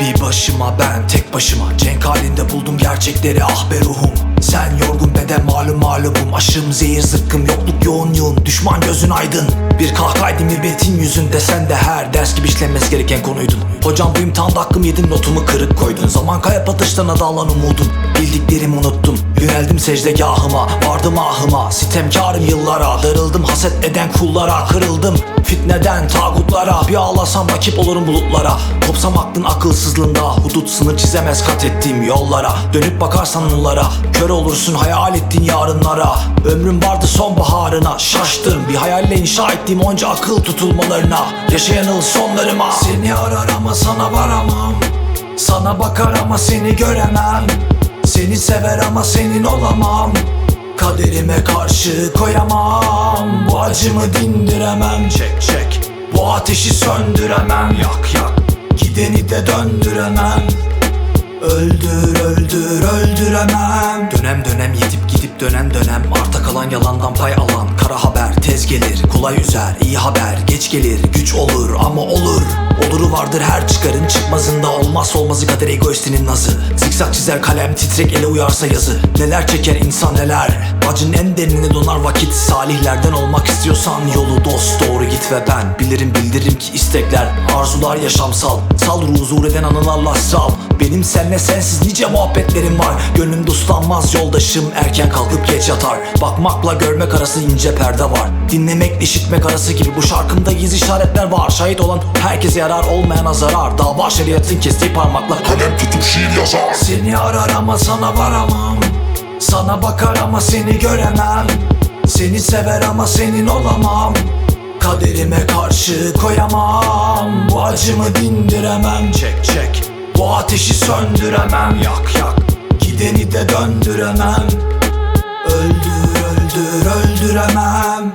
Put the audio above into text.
Bir başıma ben tek başıma. Cenk halinde buldum gerçekleri ah be ruhum. Sen yorgun beden malum mağlubum Aşım zehir zıkkım yokluk yoğun yoğun Düşman gözün aydın. Bir kahkaydı milletin yüzünde. Sen de her ders gibi işlenmesi gereken konuydun. Hocam bu imtihanda hakkım yedim notumu kırık koydun. Zaman kayıp atışlarına dağılan umudum Bildiklerimi unuttum. Yöneldim secdegahıma Vardım ahıma. Sitemkarım yıllara Darıldım haset eden kullara. Kırıldım fitneden tağutlara. Bir ağlasam rakip olurum bulutlara. Kopsam aklın akılsızlığında. Hudut sınır çizemez kat ettiğim yollara. Dönüp bakarsan onlara Kör olursun hayal ettiğin yarınlara. Ömrüm vardı sonbaharına. Şaştım bir hayalle inşa ettiğim onca akıl tutulmalarına. Yaşayanıl sonlarıma. Seni arar ama sana varamam. Sana bakar ama seni göremem Seni sever ama senin olamam. Kaderime karşı koyamam. Bu acımı dindiremem. Çek çek. Bu ateşi söndüremem. Yak yak. Gideni de döndüremem. Öldür öldür öldüremem. Dönem dönem yetip gidip dönen dönem. Arta kalan yalandan pay alan. Kara haber tez gelir. Kolay üzer iyi haber. Geç gelir güç olur ama olur Oluru vardır her çıkarın çıkmazında Olmaz olmazı kader egoistinin nazı. Zikzak çizer kalem titrek ele uyarsa yazı. Neler çeker insan neler? Acın en derinine donar vakit. Salihlerden olmak istiyorsan yolu dost doğru git ve ben. Bilirim bildiririm ki istekler Arzular yaşamsal. Sal ruhu zuhur eden anılarla sal Benim senle sensiz nice muhabbetlerim var. Gönlüm dostlanmaz yoldaşım erken kalkıp geç yatar. Bakmakla görmek arası ince perde var. Dinlemekle işitmek arası gibi bu şarkımda gizli işaretler var. Şahit olan herkese yarar olmayana zarar. Dava şeriatın kestiği parmakla Kalem tutup şiir yazar. Seni arar ama sana varamam. Sana bakar ama seni göremem. Seni sever ama senin olamam. Kaderime karşı koyamam. Bu acımı dindiremem. Çek çek Bu ateşi söndüremem Yak yak. Gideni de döndüremem. Öldür öldür öldüremem